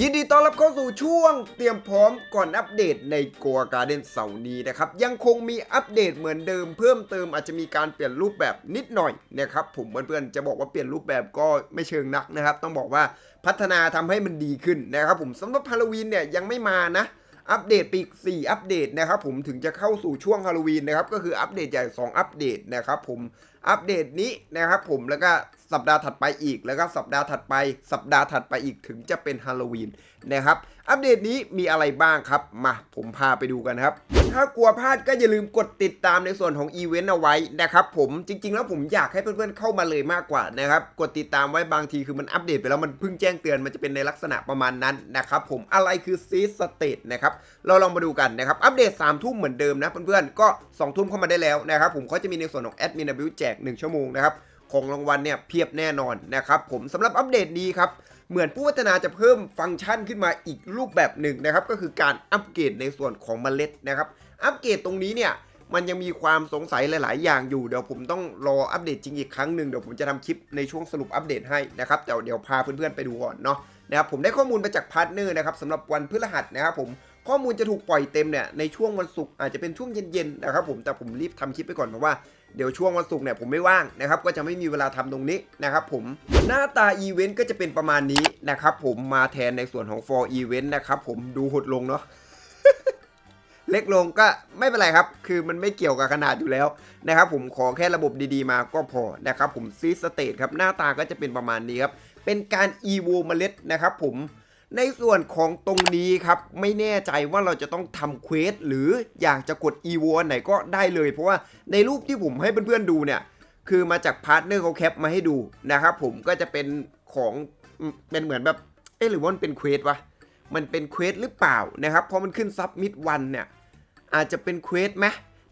ยินดีต้อนรับเข้าสู่ช่วงเตรียมพร้อมก่อนอัปเดตในกัวการ์เด้นเสาร์นี้นะครับ ยังคงมีอัปเดตเหมือนเดิมเพิ่มเติมอาจจะมีการเปลี่ยนรูปแบบนิดหน่อยนะครับผมเพื่อนๆจะบอกว่าเปลี่ยนรูปแบบก็ไม่เชิงนักนะครับ ต้องบอกว่าพัฒนาทำให้มันดีขึ้นนะครับผมสำหรับฮาโลวีนเนี่ยยังไม่มานะอัปเดตปีก4อัปเดตนะครับผมถึงจะเข้าสู่ช่วงฮาโลวีนนะครับก็คืออัปเดตใหญ่ 2 อัปเดตนะครับผมอัปเดตนี้นะครับผมแล้วก็สัปดาห์ถัดไปอีก แล้วก็สัปดาห์ถัดไป สัปดาห์ถัดไปอีกถึงจะเป็นฮาโลวีนนะครับ อัปเดตนี้มีอะไรบ้างครับ มาผมพาไปดูกันครับ ถ้ากลัวพลาดก็อย่าลืมกดติดตามในส่วนของอีเวนต์เอาไว้นะครับผม จริง ๆ แล้วผมอยากให้เพื่อนๆเข้ามาเลยมากกว่านะครับ กดติดตามไว้บางทีคือมันอัปเดตไปแล้วมันเพิ่งแจ้งเตือนมันจะเป็นในลักษณะประมาณนั้นนะครับผม อะไรคือซีสเตตนะครับ เราลองมาดูกันนะครับ อัปเดต3ามทุ่มเหมือนเดิมนะเพื่อนๆ ก็2ทุ่มเข้ามาได้แล้วนะครับผมเขาจะมีในส่วนของแอดมินบิวแจก1ชั่วโมงนะครับ ของรางวัลเนี่ยเพียบแน่นอนนะครับผมสำหรับอัปเดตนี้ครับเหมือนผู้พัฒนาจะเพิ่มฟังก์ชันขึ้นมาอีกรูปแบบหนึ่งนะครับก็คือการอัปเกรดในส่วนของเมล็ดนะครับอัปเกรดตรงนี้เนี่ยมันยังมีความสงสัยหลาย ๆ อย่างอยู่เดี๋ยวผมต้องรออัปเดตจริงอีกครั้งหนึ่งเดี๋ยวผมจะทำคลิปในช่วงสรุปอัปเดตให้นะครับแต่เดี๋ยวพาเพื่อน ๆ ไปดูก่อนเนาะนะครับผมได้ข้อมูลมาจากพาร์ทเนอร์นะครับสำหรับวันพฤหัสนะครับผมข้อมูลจะถูกปล่อยเต็มเนี่ยในช่วงวันศุกร์อาจจะเป็นช่วงเย็น ๆ นะครับผมแต่ผมรีบทำคลิปไปก่อนเพราะว่า เดี๋ยวช่วงวันศุกร์เนี่ยผมไม่ว่างนะครับก็จะไม่มีเวลาทำตรงนี้นะครับผมหน้าตาอีเวนต์ก็จะเป็นประมาณนี้นะครับผมมาแทนในส่วนของ for event นะครับผมดูหดลงเนาะเล็กลงก็ไม่เป็นไรครับ คือมันไม่เกี่ยวกับขนาดอยู่แล้วนะครับผมขอแค่ระบบดีๆมาก็พอนะครับผมซีสเตทครับหน้าตาก็จะเป็นประมาณนี้ครับเป็นการ evo เมล็ดนะครับผม ในส่วนของตรงนี้ครับไม่แน่ใจว่าเราจะต้องทำเควสหรืออยากจะกด evo อันไหนก็ได้เลย เพราะว่าในรูปที่ผมให้เพื่อนๆดูเนี่ย คือมาจากพาร์ทเนอร์เขาแคปมาให้ดูนะครับผมก็จะเป็นของเป็นเหมือนแบบเอ๊หรือว่ามันเป็นเควสวะมันเป็นเควสหรือเปล่านะครับเพราะมันขึ้นซับมิดวันเนี่ยอาจจะเป็นเควสไหม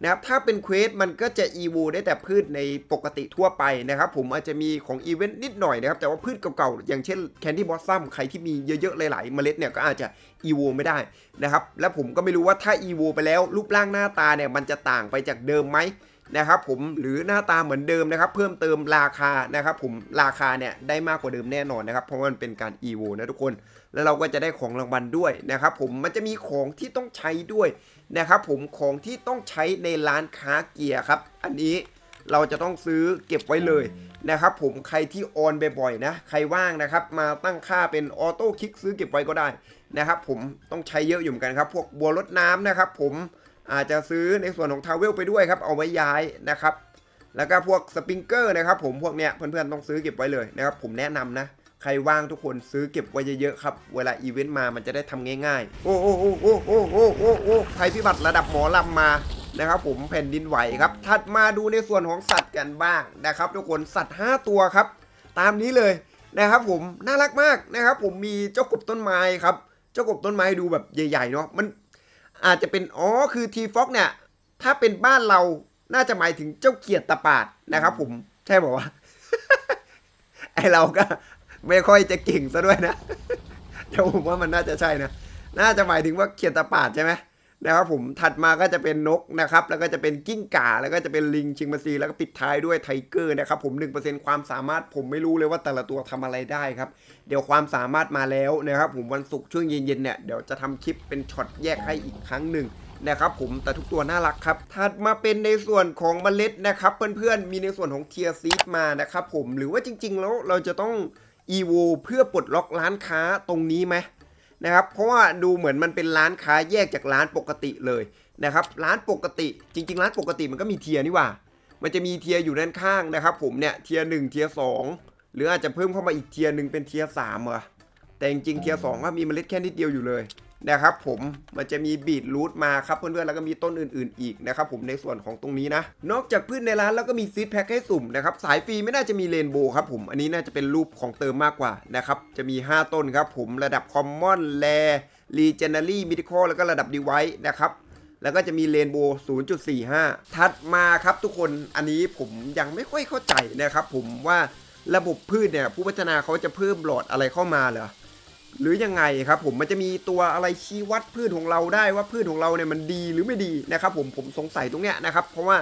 นะครับถ้าเป็นเควสมันก็จะ e v o ได้แต่พืชในปกติทั่วไปนะครับผมอาจจะมีของอีเวนต์นิดหน่อยนะครับแต่ว่าพืชเก่าๆอย่างเช่นแคนดี้บอสซัมใครที่มีเยอะๆหลายๆเมล็ดเนี่ยก็อาจจะ e v o ไม่ได้นะครับและผมก็ไม่รู้ว่าถ้า e v o ไปแล้วรูปร่างหน้าตาเนี่ยมันจะต่างไปจากเดิมไหมนะครับผมหรือหน้าตาเหมือนเดิมนะครับ เพิ่มเติมราคานะครับผมราคาเนี่ยได้มากกว่าเดิมแน่นอนนะครับ เพราะว่ามันเป็นการ e v o นะทุกคน แล้วเราก็จะได้ของรางวัลด้วยนะครับผมมันจะมีของที่ต้องใช้ด้วยนะครับผมของที่ต้องใช้ในร้านค้าเกียร์ครับ อันนี้เราจะต้องซื้อเก็บไว้เลยนะครับผมใครที่ออนบ่อยๆนะใครว่างนะครับมาตั้งค่าเป็นออโต้คลิกซื้อเก็บไว้ก็ได้นะครับผมต้องใช้เยอะอยู่เหมือนกันครับ พวกบัวรดน้ำนะครับ ผมอาจจะซื้อในส่วนของทาวเวลไปด้วยครับ เอาไว้ย้ายนะครับ แล้วก็พวกสปริงเกอร์นะครับ ผมพวกเนี้ยเพื่อนๆต้องซื้อเก็บไว้เลยนะครับ ผมแนะนำนะ ใครว่างทุกคนซื้อเก็บไว้เยอะๆครับ เวลาอีเวนต์มามันจะได้ทำง่ายๆ โอ้โอ้โอ้โอ้โอ้โอ้โอ้โอ้ภัยพิบัติระดับหมอลำมานะครับผมแผ่นดินไหวครับ ถัดมาดูในส่วนของสัตว์กันบ้างนะครับ ทุกคนสัตว์ 5 ตัวครับ ตามนี้เลยนะครับผมน่ารักมากนะครับผมมีเจ้ากบต้นไม้ครับ เจ้ากบต้นไม้ดูแบบใหญ่ๆเนาะมันอาจจะเป็นอ๋อคือทีฟ็อกเนี่ยถ้าเป็นบ้านเราน่าจะหมายถึงเจ้าเกียรติตะปาดนะครับผมใช่บอกว่าไอเราก็ ไม่ค่อยจะเก่งซะด้วยนะแต่ผมว่ามันน่าจะใช่นะ น่าจะหมายถึงว่าเขียนตาปาดใช่ไหมนะครับผมถัดมาก็จะเป็นนกนะครับ แล้วก็จะเป็นกิ้งก่า แล้วก็จะเป็นลิงชิงมาซี แล้วก็ปิดท้ายด้วยไทเกอร์นะครับผม 1%ความสามารถผมไม่รู้เลยว่าแต่ละตัวทำอะไรได้ครับ เดี๋ยวความสามารถมาแล้วนะครับผมวันศุกร์ช่วงเย็นๆเนี่ยเดี๋ยวจะทำคลิปเป็นช็อตแยกให้อีกครั้งหนึ่งนะครับผมแต่ทุกตัวน่ารักครับ ถัดมาเป็นในส่วนของเมล็ดนะครับ เพื่อนๆมีในส่วนของเทียร์ซีดมานะครับผมหรือว่าจริง ๆ แล้วเราจะต้อง e v o เพื่อปลดล็อกร้านค้าตรงนี้ไหมนะครับเพราะว่าดูเหมือนมันเป็นร้านค้าแยกจากร้านปกติเลยนะครับร้านปกติจริง ๆ ร้านปกติมันก็มีเทียนี่ว่า มันจะมีเทียร์อยู่ด้านข้างนะครับผมเนี่ยเทียร์หนึ่งเทียร์สองหรืออาจจะเพิ่มเข้ามาอีกเทียร์หนึ่งเป็นเทียร์สามเหรอแต่จริงๆเทียร์สองก็มีเมล็ดแค่นิดเดียวอยู่เลย นะครับผมมันจะมีบีทรูทมาครับเพื่อนๆแล้วก็มีต้นอื่นๆอีกนะครับผมในส่วนของตรงนี้นะ นอกจากพืชในร้านแล้วก็มีซีดแพ็คให้สุ่มนะครับสายฟรีไม่น่าจะมีเรนโบว์ครับผมอันนี้น่าจะเป็นรูปของเติมมากกว่านะครับจะมี 5 ต้นครับผมระดับคอมมอนแลรีเจน a รี่มิดิคอแล้วก็ระดับดีไวนะครับแล้วก็จะมีเรนโบว์ 0.45 ถัดมาครับทุกคนอันนี้ผมยังไม่ค่อยเข้าใจนะครับผมว่าระบบพืชเนี่ยผู้พัฒนาเขาจะเพิ่มหลอดอะไรเข้ามาเหรอ หรือยังไงครับผมมันจะมีตัวอะไรชี้วัดพืชของเราได้ว่าพืชของเราเนี่ยมันดีหรือไม่ดีนะครับผมผมสงสัยตรงเนี้ยนะครับเพราะว่า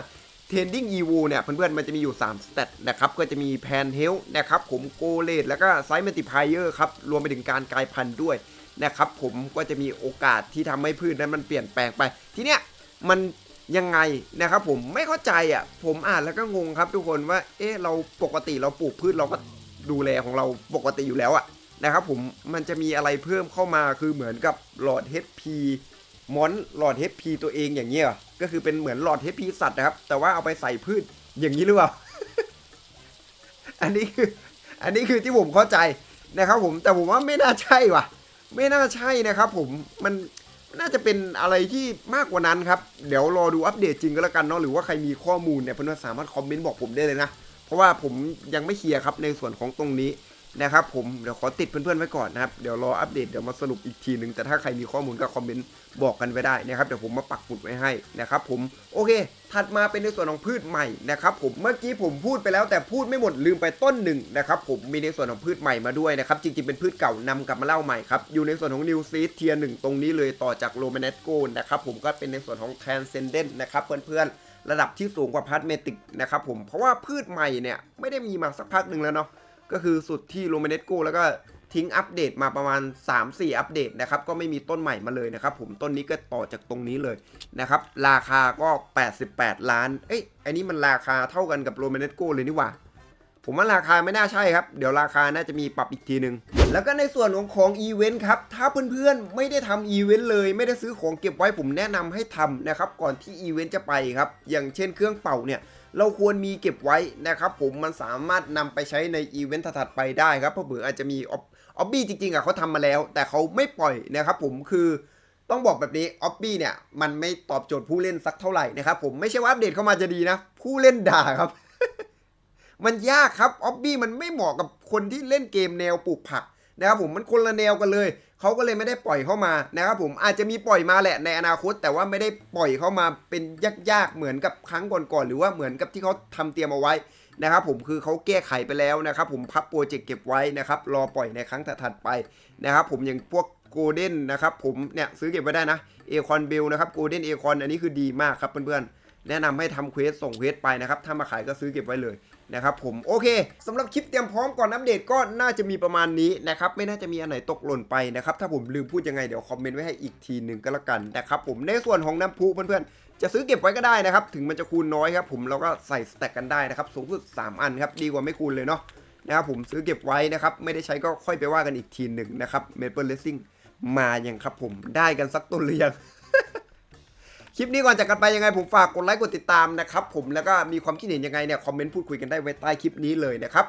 Tending e v o เนี่ยเพื่อนๆมันจะมีอยู่ 3 สเตตนะครับก็จะมี Pan Health นะครับผมโกเลตแล้วก็ไซ e ์ Multiplier ครับรวมไปถึงการกลายพันธุ์ด้วยนะครับผมก็จะมีโอกาสที่ทำให้พืชนั้นมันเปลี่ยนแปลงไป ทีเนี้ยมันยังไงนะครับผมไม่เข้าใจอะผมอ่านแล้วก็งงครับทุกคนว่าเอ๊ะเราปกติเราปลูกพืชเราก็ดูแลของเราปกติอยู่แล้วอะ นะครับผมมันจะมีอะไรเพิ่มเข้ามาคือเหมือนกับหลอด HP มอนหลอด HP ตัวเองอย่างเงี้ยก็คือเป็นเหมือนหลอด HP สัตว์นะครับ แต่ว่าเอาไปใส่พืชอย่างนี้หรือเปล่า อันนี้คือ อันนี้คือที่ผมเข้าใจนะครับ ผมแต่ผมว่าไม่น่าใช่ว่ะ ไม่น่าใช่นะครับ ผมมันน่าจะเป็นอะไรที่มากกว่านั้นครับ เดี๋ยวรอดูอัปเดตจริงก็แล้วกันเนาะหรือว่าใครมีข้อมูลเนี่ยเพื่อนสามารถคอมเมนต์บอกผมได้เลยนะ เพราะว่าผมยังไม่เคลียร์ครับในส่วนของตรงนี้ นะครับผมเดี๋ยวขอติดเพื่อนๆไว้ก่อนนะครับเดี๋ยวรออัปเดตเดี๋ยวมาสรุปอีกทีหนึ่งแต่ถ้าใครมีข้อมูลก็คอมเมนต์บอกกันไว้ได้นะครับเดี๋ยวผมมาปักหมุดไว้ให้นะครับผมโอเค ถัดมาเป็นในส่วนของพืชใหม่นะครับผมเมื่อกี้ผมพูดไปแล้วแต่พูดไม่หมดลืมไปต้นหนึ่งนะครับผมมีในส่วนของพืชใหม่มาด้วยนะครับจริงๆเป็นพืชเก่านำกลับมาเล่าใหม่ครับอยู่ในส่วนของ New Seed เทียหนึ่งตรงนี้เลยต่อจาก r o m a n e t g o นะครับผมก็เป็นในส่วนของ Transcendent นะครับเพื่อนๆระดับที่สูงกว่าพาร์ m เมติกนะครับผมเพราะว่าพืชใหม่เนี่ยไม่ได้มีมาสักพักหนึ่งแล้วเนาะ ก็คือสุดที่โรเมเนตโกแล้วก็ทิ้งอัปเดตมาประมาณ 3-4 อัปเดตนะครับ ก็ไม่มีต้นใหม่มาเลยนะครับ ผมต้นนี้ก็ต่อจากตรงนี้เลยนะครับ ราคาก็ 88 ล้าน เอ้ยอันนี้มันราคาเท่ากันกับโรเมเนตโกเลยนี่หว่า ผมว่าราคาไม่น่าใช่ครับ เดี๋ยวราคาน่าจะมีปรับอีกทีหนึ่งแล้วก็ในส่วนของของอีเวนต์ครับ ถ้าเพื่อนๆ ไม่ได้ทำอีเวนต์เลย ไม่ได้ซื้อของเก็บไว้ผมแนะนำให้ทำนะครับ ก่อนที่อีเวนต์จะไปครับ อย่างเช่นเครื่องเป่าเนี่ย เราควรมีเก็บไว้นะครับผมมันสามารถนำไปใช้ในอีเวนต์ถัดไปได้ครับเพราะเผื่ออาจจะมีออบบี้จริงๆอะเขาทำมาแล้ว แต่เขาไม่ปล่อยนะครับผมคือต้องบอกแบบนี้ออบบี้เนี่ยมันไม่ตอบโจทย์ผู้เล่นสักเท่าไหร่นะครับผมไม่ใช่ว่าอัปเดตเข้ามาจะดีนะ ผู้เล่นด่าครับ มันยากครับออบบี้มันไม่เหมาะกับคนที่เล่นเกมแนวปลูกผักนะครับผมมันคนละแนวกันเลย เขาก็เลยไม่ได้ปล่อยเข้ามานะครับผมอาจจะมีปล่อยมาแหละในอนาคต แต่ว่าไม่ได้ปล่อยเข้ามาเป็นยากๆเหมือนกับครั้งก่อนๆหรือว่าเหมือนกับที่เขาทำเตรียมเอาไว้นะครับผมคือเขาแก้ไขไปแล้วนะครับผมพับโปรเจกต์เก็บไว้นะครับรอปล่อยในครั้งถัดไปนะครับผมอย่างพวกโกลเด้นนะครับผมเนี่ยซื้อเก็บไว้ได้นะเอคอนเบลนะครับโกลเด้นเอคอนอันนี้คือดีมากครับเพื่อนๆ แนะนำให้ทำเควสส่งเควสไปนะครับ ถ้ามาขายก็ซื้อเก็บไว้เลยนะครับผมโอเคสำหรับคลิปเตรียมพร้อมก่อนอัปเดตก็น่าจะมีประมาณนี้นะครับ ไม่น่าจะมีอันไหนตกหล่นไปนะครับ ถ้าผมลืมพูดยังไงเดี๋ยวคอมเมนต์ไว้ให้อีกทีหนึ่งก็แล้วกันนะครับผมในส่วนของน้ำพุเพื่อนๆ จะซื้อเก็บไว้ก็ได้นะครับ ถึงมันจะคูณน้อยครับผมเราก็ใส่สแต็กกันได้นะครับ สูงสุด 3 อันครับดีกว่าไม่คูณเลยเนาะนะครับผมซื้อเก็บไว้นะครับไม่ได้ใช้ก็ค่อยไปว่ากันอีกทีหนึ่งนะครับเมเปิลเลสซิ่งมาอย่างครับผมได้กันสักต้นหรือยัง คลิปนี้ก่อนจากกันไปยังไงผมฝากกดไลค์กดติดตามนะครับผมแล้วก็มีความคิดเห็นยังไงเนี่ยคอมเมนต์พูดคุยกันได้ไว้ใต้คลิปนี้เลยนะครับ